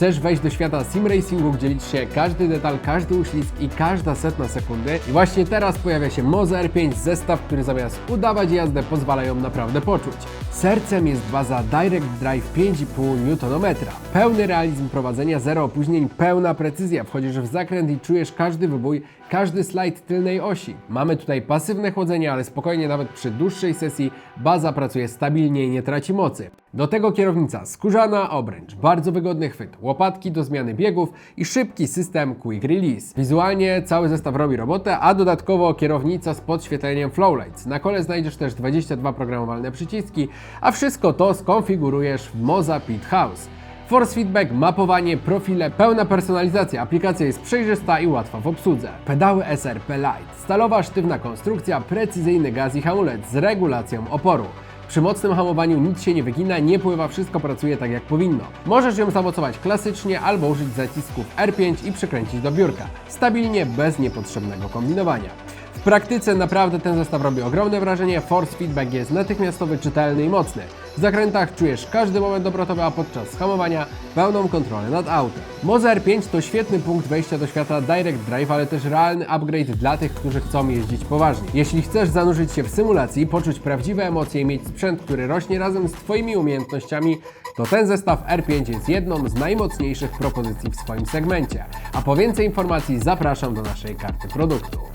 Chcesz wejść do świata sim racingu, gdzie liczy się każdy detal, każdy uślizg i każda setna sekundy? I właśnie teraz pojawia się Moza R5 zestaw, który zamiast udawać jazdę pozwala ją naprawdę poczuć. Sercem jest baza Direct Drive 5,5 Nm. Pełny realizm prowadzenia, zero opóźnień, pełna precyzja. Wchodzisz w zakręt i czujesz każdy wybój, każdy slajd tylnej osi. Mamy tutaj pasywne chłodzenie, ale spokojnie nawet przy dłuższej sesji baza pracuje stabilnie i nie traci mocy. Do tego kierownica skórzana, obręcz, bardzo wygodny chwyt, łopatki do zmiany biegów i szybki system Quick Release. Wizualnie cały zestaw robi robotę, a dodatkowo kierownica z podświetleniem Flowlights. Na kole znajdziesz też 22 programowalne przyciski, a wszystko to skonfigurujesz w Moza Pit House. Force feedback, mapowanie, profile, pełna personalizacja. Aplikacja jest przejrzysta i łatwa w obsłudze. Pedały SRP Lite, stalowa sztywna konstrukcja, precyzyjny gaz i hamulec z regulacją oporu. Przy mocnym hamowaniu nic się nie wygina, nie pływa, wszystko pracuje tak jak powinno. Możesz ją zamocować klasycznie albo użyć zacisków R5 i przykręcić do biurka. Stabilnie, bez niepotrzebnego kombinowania. W praktyce naprawdę ten zestaw robi ogromne wrażenie, force feedback jest natychmiastowy, czytelny i mocny. W zakrętach czujesz każdy moment obrotowy, a podczas hamowania pełną kontrolę nad autem. Moza R5 to świetny punkt wejścia do świata Direct Drive, ale też realny upgrade dla tych, którzy chcą jeździć poważnie. Jeśli chcesz zanurzyć się w symulacji, poczuć prawdziwe emocje i mieć sprzęt, który rośnie razem z Twoimi umiejętnościami, to ten zestaw R5 jest jedną z najmocniejszych propozycji w swoim segmencie. A po więcej informacji zapraszam do naszej karty produktu.